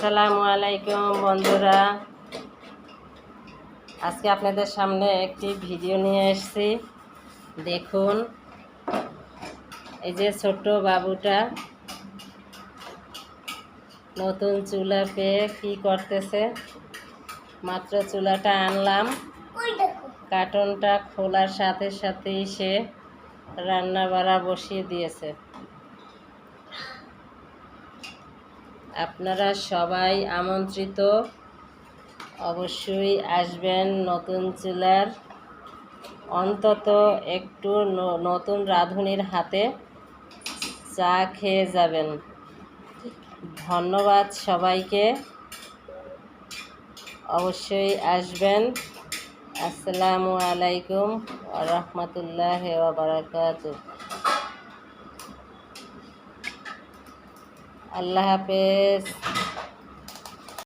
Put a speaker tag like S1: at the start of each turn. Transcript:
S1: আসসালামু আলাইকুম বন্ধুরা। আজকে আপনাদের সামনে একটি ভিডিও নিয়ে এসেছি। দেখুন এই যে ছোট্ট বাবুটা নতুন চুলা পেয়ে কি করতেছে। মাত্র চুলাটা আনলাম। কার্টনটা খোলার সাথে সাথেই সে রান্না বাড়া বসিয়ে দিয়েছে। আপনারা সবাই আমন্ত্রিত। অবশ্যই আসবেন নতুন চুলার। অন্তত একটু নতুন রাঁধুনির হাতে চা খেয়ে যাবেন। ধন্যবাদ সবাইকে। অবশ্যই আসবেন। আসসালামু আলাইকুম রহমতুল্লাহ বারাকাতুহ। আল্লাহ হাফেজ।